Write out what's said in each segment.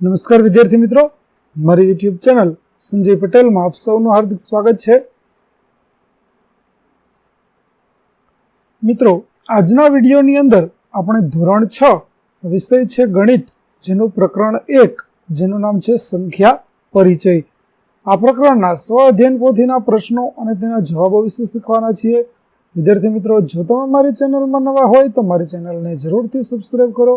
નમસ્કાર વિદ્યાર્થી મિત્રો. મારી યુટ્યુબ ચેનલ સંજય પટેલમાં આપ સૌનું હાર્દિક સ્વાગત છે. મિત્રો, આજના વિડીયોની અંદર આપણે ધોરણ છ વિષય છે ગણિત, જેનું પ્રકરણ એક, જેનું નામ છે સંખ્યા પરિચય. આ પ્રકરણના સ્વ અધ્યયન પોથીના પ્રશ્નો અને તેના જવાબો વિશે શીખવાના છીએ. વિદ્યાર્થી મિત્રો, જો તમે મારી ચેનલમાં નવા હોય તો મારી ચેનલને જરૂરથી સબસ્ક્રાઈબ કરો.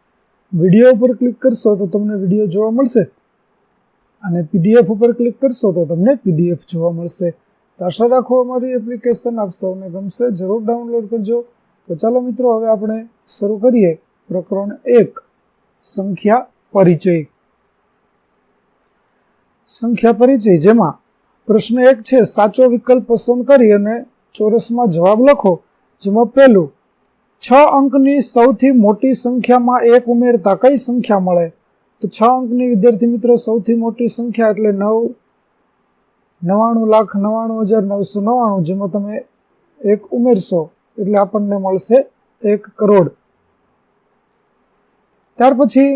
વીડિયો ઉપર ક્લિક કરશો તો તમને વીડિયો જોવા મળશે. અને પીડીએફ ઉપર ક્લિક કરશો તો તમને પીડીએફ જોવા મળશે. તો આશા રાખો અમારી એપ્લિકેશન આપ સૌને ગમશે. જરૂર ડાઉનલોડ કરજો. તો ચાલો મિત્રો, હવે આપણે શરૂ કરીએ. પ્રકરણ એક, સંખ્યા પરિચય. સંખ્યા પરિચય જેમાં પ્રશ્ન એક છે, સાચો વિકલ્પ પસંદ કરી અને ચોરસમાં જવાબ લખો. જેમાં પહેલું છ અંકની સૌથી મોટી સંખ્યામાં એક ઉમેરતા કઈ સંખ્યા મળે? તો છ અંકની વિદ્યાર્થી મિત્રો, સૌથી મોટી સંખ્યા એટલે નવ નવ્વાણું લાખ નવ્વાણું હજાર નવસો નવ્વાણું જેમાં તમે એક ઉમેરશો એટલે આપણને મળશે એક કરોડ. ત્યાર પછી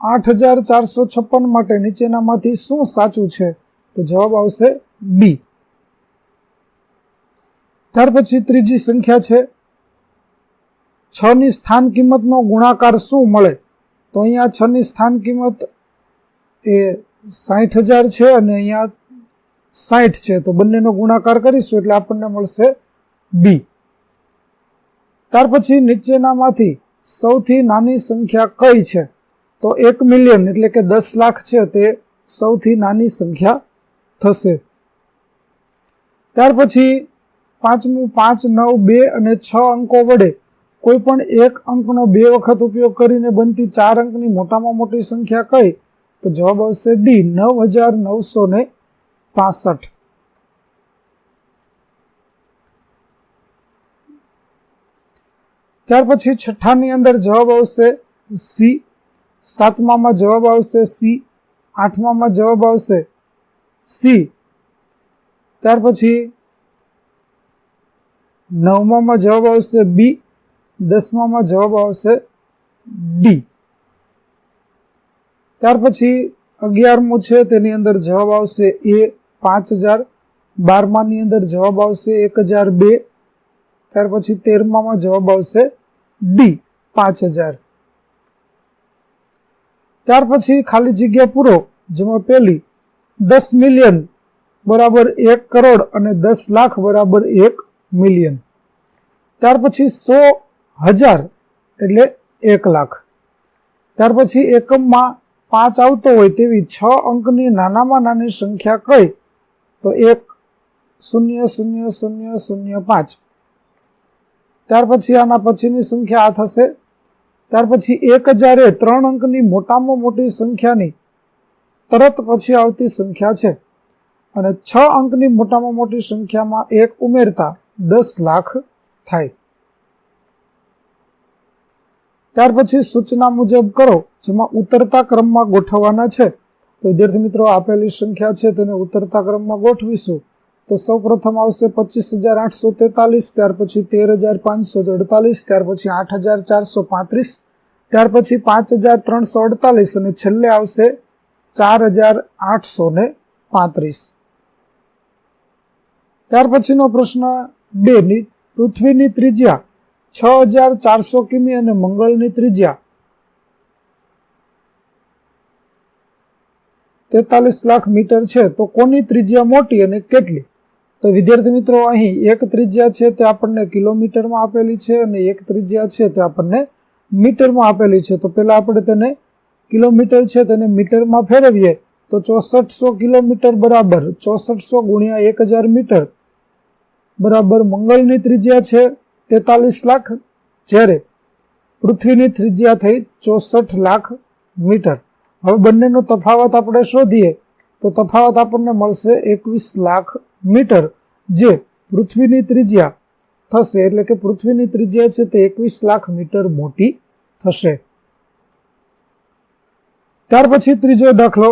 આઠ હજાર ચારસો છપ્પન માટે નીચેનામાંથી શું સાચું છે? તો જવાબ આવશે બી. ત્યાર પછી ત્રીજી સંખ્યા છે. છ ની સ્થાન કિંમતનો ગુણાકાર શું મળે? તો અહીંયા છ ની સ્થાન કિંમત એ સાઠ હજાર છે અને અહીંયા સાઠ છે. તો બંનેનો ગુણાકાર કરીશું એટલે આપણને મળશે બી ત્યાર પછી નીચેનામાંથી સૌથી નાની સંખ્યા કઈ છે? તો એક મિલિયન એટલે કે દસ લાખ છે તે સૌથી નાની સંખ્યા થશે. ત્યાર પછી પાંચમું, પાંચ, નવ, બે અને છ અંકો વડે કોઈ પણ એક અંકનો બે વખત ઉપયોગ કરીને બનતી ચાર અંકની મોટામાં મોટી સંખ્યા કઈ? તો જવાબ આવશે ડી, નવ હજાર નવસો ને પાસઠ. ત્યાર પછી છઠ્ઠાની અંદર જવાબ આવશે સી, સાતમામાં જવાબ આવશે સી, આઠમામાં જવાબ આવશે સી. ત્યાર પછી નવમામાં જવાબ આવશે બી, દસમામાં જવાબ આવશે ડી. ત્યાર પછી અગિયારમું છે, તેની અંદર જવાબ આવશે એ પાંચ હજાર, બારમાની અંદર જવાબ આવશે એક હજાર બે, ત્યાર પછી તેરમામાં જવાબ આવશે ડી, પાંચ હજાર. ત્યાર પછી ખાલી જગ્યા પૂરો, જેમાં પહેલી, દસ મિલિયન બરાબર એક કરોડ અને દસ લાખ બરાબર એક મિલિયન. ત્યાર પછી સો હજાર એટલે એક લાખ. ત્યાર પછી એકમમાં પાંચ આવતો હોય તેવી છ અંકની નાનામાં નાની સંખ્યા કઈ? તો એક, શૂન્ય શૂન્ય શૂન્ય શૂન્ય, પાંચ. ત્યાર પછી આના પછીની સંખ્યા આ થશે. ત્યાર પછી એક હજારે ત્રણ અંકની મોટામાં મોટી સંખ્યાની તરત પછી આવતી સંખ્યા છે. અને છ અંકની મોટામાં મોટી સંખ્યામાં એક ઉમેરતા દસ લાખ થાય. ત્યાર પછી સૂચના મુજબ કરો, જેમાં ઉતરતા ક્રમમાં ગોઠવવાના છે. તો વિદ્યાર્થી મિત્રો આપેલી સંખ્યા છે, તેને ઉતરતા ક્રમમાં ગોઠવીશું. તો સૌ પ્રથમ આવશે પચીસ હજાર આઠસો તેતાલીસ, ત્યાર પછી તેર હજાર પાંચસો અડતાલીસ, ત્યાર પછી આઠ હજાર ચારસો પાંત્રીસ, ત્યાર પછી પાંચ હજાર ત્રણસો અડતાલીસ અને છેલ્લે આવશે ચાર હજાર આઠસો ને પાંત્રીસ. ત્યાર પછીનો પ્રશ્ન બે ની પૃથ્વીની ત્રિજ્યા છ હજાર ચારસો કિમી અને મંગળની ત્રિજ્યા તેતાલીસ લાખ મીટર છે. તો કોની ત્રિજ્યા મોટી અને કેટલી? તો વિદ્યાર્થી મિત્રો, અહીં એક ત્રિજ્યા છે તે આપણને કિલોમીટરમાં આપેલી છે અને એક ત્રિજ્યા છે તે આપણને મીટરમાં આપેલી છે. તો પહેલાં આપણે તેને કિલોમીટર છે તેને મીટરમાં ફેરવીએ. તો ચોસઠસો કિલોમીટર બરાબર, ચોસઠસો ગુણ્યા એક હજાર મીટર. બરાબર મંગળની ત્રિજ્યા છે તેતાલીસ લાખ, જ્યારે પૃથ્વીની ત્રિજ્યા થઈ ચોસઠ લાખ મીટર. હવે બંનેનો તફાવત આપણે શોધીએ, તો તફાવત આપણને મળશે એકવીસ લાખ મીટર, જે પૃથ્વીની ત્રિજ્યા થશે. એટલે કે પૃથ્વીની ત્રિજ્યા છે તે એકવીસ લાખ મીટર મોટી થશે. ત્યાર પછી ત્રીજો દાખલો.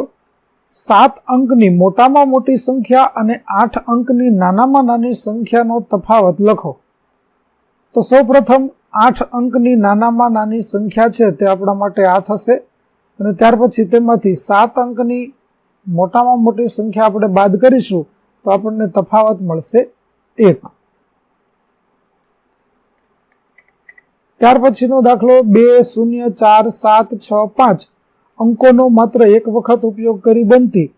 સાત અંકની મોટામાં મોટી સંખ્યા અને આઠ અંકની નાનામાં નાની સંખ્યાનો તફાવત લખો. તો સૌપ્રથમ આઠ અંકની નાનામાં નાની સંખ્યા છે તે આપણા માટે આ થશે અને ત્યાર પછી તેમાંથી સાત અંકની મોટામાં મોટી સંખ્યા આપણે બાદ કરીશું તો આપણને તફાવત મળશે એક. ત્યાર પછીનો દાખલો બે, શૂન્ય, ચાર, સાત, છ, પાંચ. અંકોનો માત્ર એક વખત ઉપયોગ કરી બનતી.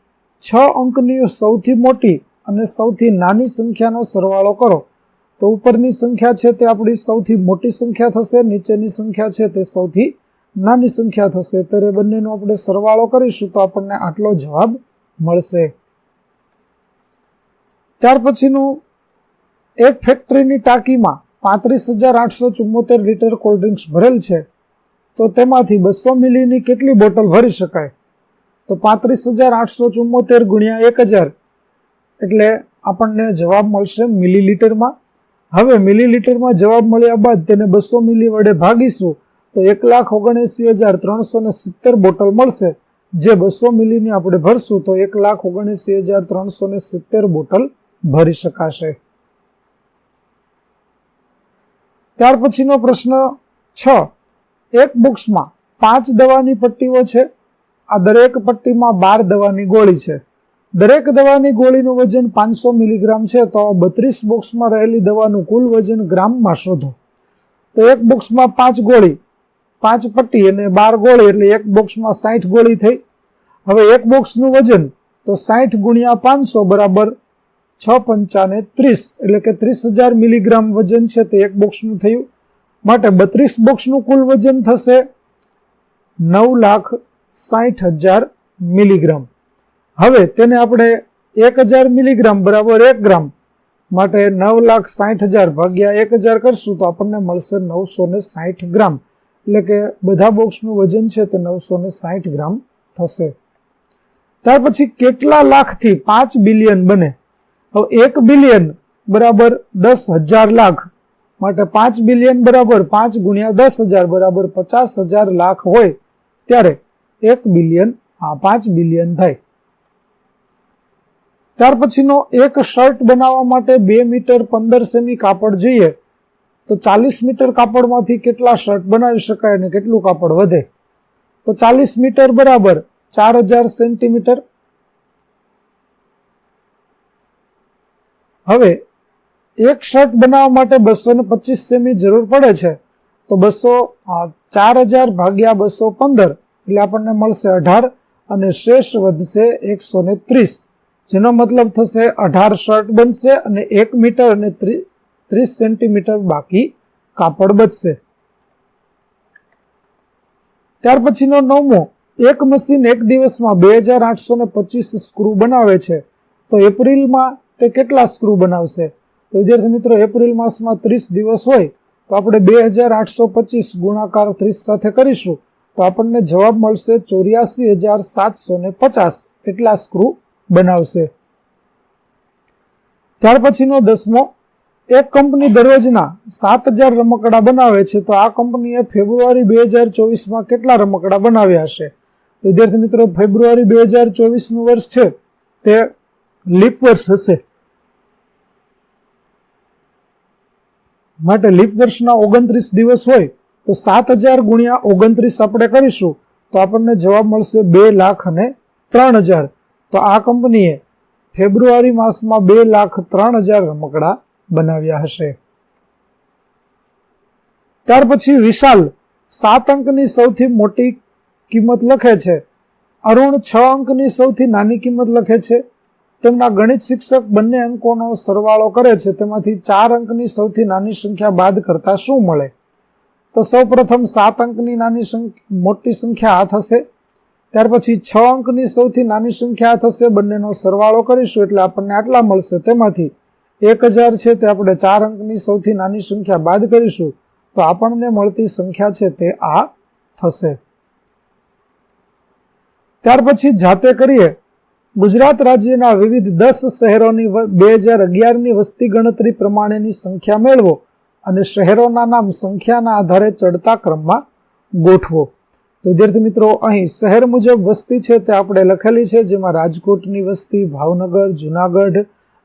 છ અંકની સૌથી મોટી અને સૌથી નાની સંખ્યાનો સરવાળો કરો. તો ઉપરની સંખ્યા છે તે આપણી સૌથી મોટી સંખ્યા થશે, નીચેની સંખ્યા છે તે સૌથી નાની સંખ્યા થશે. ત્યારે બંનેનો આપણે સરવાળો કરીશું તો આપણને આટલો જવાબ મળશે. ત્યાર પછીનું, એક ફેક્ટરીની ટાંકીમાં પાંત્રીસ હજાર આઠસો ચુમ્મોતેર લીટર કોલ્ડ ડ્રિંક્સ ભરેલ છે. તો તેમાંથી બસો મિલીની કેટલી બોટલ ભરી શકાય? તો પાંત્રીસ હજાર આઠસો ચુમ્મોતેર ગુણ્યા એક હજાર. એટલે આપણને જવાબ મળશે મિલીલીટરમાં. હવે મિલીલીટરમાં જવાબ મળ્યા બાદ તેને બસો મિલી વડે ભાગીશું, તો એક લાખ ઓગણએંસી હજાર ત્રણસો ને સિત્તેર બોટલ મળશે. જે બસો મિલીની આપણે ભરશું, તો એક લાખ ઓગણએંસી હજાર ત્રણસો ને સિત્તેર બોટલ ભરી શકાશે. ત્યાર પછીનો પ્રશ્ન છ. એક બોક્સમાં પાંચ દવાની પટ્ટીઓ છે, આ દરેક પટ્ટીમાં બાર દવાની ગોળી છે. દરેક દવાની ગોળીનું વજન પાંચસો મિલીગ્રામ છે, તો બત્રીસ બોક્સમાં રહેલી દવાનું કુલ વજન ગ્રામમાં શોધો. તો એક બોક્સમાં પાંચ ગોળી, પાંચ પટ્ટી અને બાર ગોળી, એટલે એક બોક્સમાં સાઠ ગોળી થઈ. હવે એક બોક્સનું વજન, તો સાઠ ગુણ્યા પાંચસો બરાબર છ પંચાને ત્રીસ, એટલે કે ત્રીસ હજાર મિલીગ્રામ વજન છે તે એક બોક્સનું થયું. માટે બત્રીસ બોક્સનું કુલ વજન થશે નવ લાખ સાઠ હજાર મિલીગ્રામ. હવે તેને આપણે એક હજાર મિલીગ્રામ બરાબર એક ગ્રામ માટે નવ લાખ સાઠ હજાર ભાગ્યા એક હજાર કરશું તો આપણને મળશે નવસો ને સાઠ ગ્રામ. એટલે કે બધા બોક્સનું વજન છે તે નવસો ને સાઠ ગ્રામ થશે. ત્યાર પછી કેટલા લાખથી પાંચ બિલિયન બને? હવે એક બિલિયન બરાબર દસ હજાર લાખ માટે પાંચ બિલિયન બરાબર પાંચ ગુણ્યા દસ હજાર બરાબર પચાસ હજાર લાખ હોય ત્યારે એક બિલિયન આ પાંચ બિલિયન થાય. ત્યાર પછીનો એક શર્ટ બનાવવા માટે બે મીટર પંદર સેમી કાપડ જોઈએ તો ચાલીસ મીટર કાપડમાંથી કેટલા શર્ટ બનાવી શકાય અને કેટલું કાપડ વધે? તો ચાલીસ મીટર બરાબર ચાર હજાર સેન્ટીમીટર. હવે એક શર્ટ બનાવવા માટે બસો ને પચીસ સેમી જરૂર પડે છે, તો બસો ચાર હજાર ભાગ્યા બસો પંદર, એટલે આપણને મળશે અઢાર અને શેષ વધશે એકસો ને ત્રીસ. જેનો મતલબ થશે અઢાર શર્ટ બનશે અને એક મીટર અને ત્રીસ સેન્ટીમીટર બાકી કાપડ બચશે. ત્યાર પછીનો નવમો, એક મશીન એક દિવસમાં બે હજાર આઠસો ને પચીસ સ્ક્રૂ બનાવે છે, તો એપ્રિલમાં તે કેટલા સ્ક્રૂ બનાવશે? વિદ્યાર્થી મિત્રો, એપ્રિલ માસમાં ત્રીસ દિવસ હોય તો આપણે બે હજાર આઠસો પચીસ ગુણાકાર ત્રીસ સાથે કરીશું. તો આપણને જવાબ મળશે ચોર્યાસી હજાર સાતસો ને પચાસ. એટલા સ્ક્રૂ બનાવશે. ત્યાર પછીનો દસમો, એક કંપની દરરોજના સાત હજાર રમકડા બનાવે છે, તો આ કંપનીએ ફેબ્રુઆરી બે હજાર ચોવીસમાં કેટલા રમકડા બનાવ્યા હશે? વિદ્યાર્થી મિત્રો, ફેબ્રુઆરી બે હજાર ચોવીસનું વર્ષ છે, તે લીપ વર્ષ હશે. માટે લીપ વર્ષના ઓગણત્રીસ દિવસ હોય તો સાત હજાર ગુણ્યા ઓગણત્રીસ આપણે કરીશું, તો આપણને જવાબ મળશે બે લાખ અને ત્રણ હજાર. તો આ કંપનીએ ફેબ્રુઆરી માસમાં બે લાખ ત્રણ હજાર રમકડા બનાવ્યા હશે. ત્યાર પછી વિશાલ સાત અંકની સૌથી મોટી કિંમત લખે છે. અરુણ છ અંકની સૌથી નાની કિંમત લખે છે. તેમના ગણિત શિક્ષક બંને અંકોનો સરવાળો કરે છે. તેમાંથી ચાર અંકની સૌથી નાની સંખ્યા બાદ કરતા શું મળે? તો સૌ પ્રથમ સાત અંકની નાની મોટી સંખ્યા આ થશે ત્યાર પછી છ અંકની સૌથી નાની સંખ્યા થશે બંનેનો સરવાળો કરીશું એટલે આપણને આટલા મળશે. તેમાંથી એક હજાર છે તે આપણે ચાર અંકની સૌથી નાની સંખ્યા બાદ કરીશું. તો આપણને મળતી સંખ્યા છે તે આ થશે. ત્યાર પછી જાતે કરીએ. ગુજરાત રાજ્યના વિવિધ દસ શહેરોની બે હજાર અગિયારની વસ્તી ગણતરી પ્રમાણેની સંખ્યા મેળવો અને શહેરોના નામ સંખ્યાના આધારે ચડતા ક્રમમાં ગોઠવો. તો વિદ્યાર્થી મિત્રો, અહીં શહેર મુજબ વસ્તી છે તે આપણે લખેલી છે, જેમાં રાજકોટની વસ્તી, ભાવનગર, જુનાગઢ,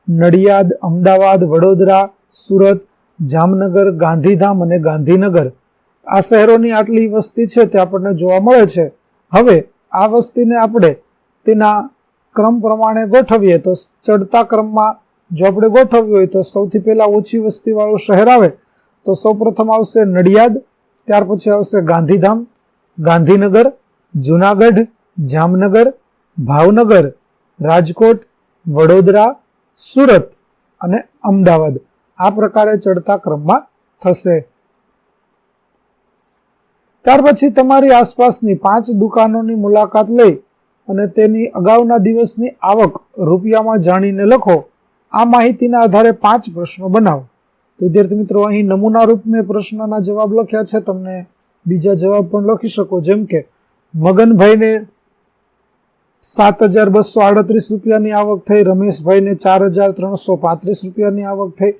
નડિયાદ, અમદાવાદ, વડોદરા, સુરત, જામનગર, ગાંધીધામ અને ગાંધીનગર. આ શહેરોની આટલી વસ્તી છે તે આપણને જોવા મળે છે. હવે આ વસ્તીને આપણે તેના ક્રમ પ્રમાણે ગોઠવીએ તો ચડતા ક્રમમાં જો આપણે ગોઠવ્યું હોય તો સૌથી પહેલા ઓછી વસ્તીવાળું શહેર આવે તો સૌપ્રથમ આવશે નડિયાદ, ત્યાર પછી આવશે ગાંધીધામ, ગાંધીનગર, જુનાગઢ, જામનગર, ભાવનગર, રાજકોટ, વડોદરા, સુરત અને અમદાવાદ. આ પ્રકારે ચડતા ક્રમમાં થશે. ત્યાર પછી તમારી આસપાસની પાંચ દુકાનોની મુલાકાત લઈ અને તેની અગાઉના દિવસની આવક રૂપિયામાં જાણીને લખો. આ માહિતીના આધારે પાંચ પ્રશ્નો બનાવો. તો વિદ્યાર્થી મિત્રો, અહીં નમૂના રૂપ મેં પ્રશ્નના જવાબ લખ્યા છે. તમને બીજા જવાબ પણ લખી શકો. જેમ કે, મગનભાઈને સાત હજાર બસો આડત્રીસ રૂપિયાની આવક થઈ, રમેશભાઈને ચાર હજાર ત્રણસો પાંત્રીસ રૂપિયાની આવક થઈ,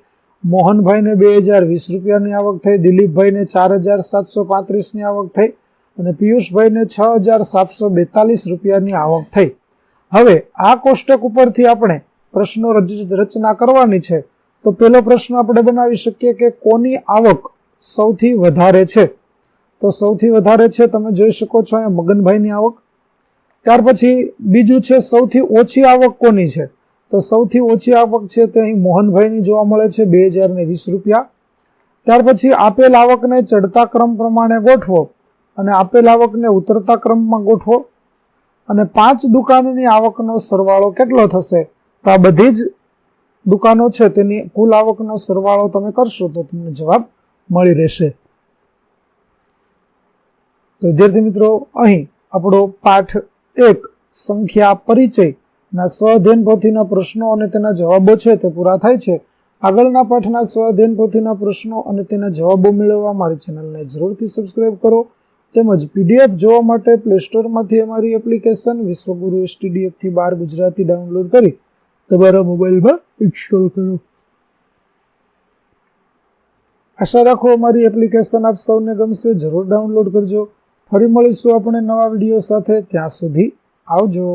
મોહનભાઈને બે હજાર વીસ રૂપિયાની આવક થઈ, દિલીપભાઈને ચાર હજાર સાતસો પાંત્રીસની આવક થઈ અને પિયુષભાઈને છ હજાર સાતસો બેતાલીસ રૂપિયાની આવક થઈ. હવે આ કોષ્ટક ઉપરથી આપણે પ્રશ્નો રચના કરવાની છે. તો પહેલો પ્રશ્ન આપણે બનાવી શકીએ કે કોની આવક સૌથી વધારે છે? તો સૌથી વધારે છે, તમે જોઈ શકો છો અહીંયા મગનભાઈની આવક. ત્યાર પછી બીજું છે, સૌથી ઓછી આવક કોની છે? તો સૌથી ઓછી આવક છે તે અહીં મોહનભાઈની જોવા મળે છે, બે હજાર વીસ રૂપિયા. ત્યાર પછી આપેલ આવકને ચડતા ક્રમ પ્રમાણે ગોઠવો. અને આપેલ આવકને ઉતરતા ક્રમમાં ગોઠવો. અને પાંચ દુકાનની આવકનો સરવાળો કેટલો થશે? તો આ બધી જ દુકાનો છે, તેની કુલ આવકનો સરવાળો તમે કરશો તો તમને જવાબ મળી રહેશે. તો વિદ્યાર્થી મિત્રો, અહીં આપણો પાઠ એક, સંખ્યા પરિચય. ના સ્વઅધ્યયન પોથીના પ્રશ્નો અને તેના જવાબો છે, તે પૂરા થાય છે. આગળના પાઠના સ્વઅધ્યયન પોથીના પ્રશ્નો અને તેના જવાબો મેળવવા મારી ચેનલને જરૂરથી સબસ્ક્રાઇબ કરો. તેમજ પીડીએફ જોવા માટે પ્લે સ્ટોરમાંથી અમારી એપ્લિકેશન વિશ્વગુરુ એસટીડીએફથી બાર ગુજરાતી ડાઉનલોડ કરી તમારા મોબાઈલમાં ઇન્સ્ટોલ કરો. આશા રાખો અમારી એપ્લિકેશન આપ સૌને ગમશે. જરૂર ડાઉનલોડ કરજો. ફરી મળીશું આપણે નવા વીડિયો સાથે. ત્યાં સુધી આવજો.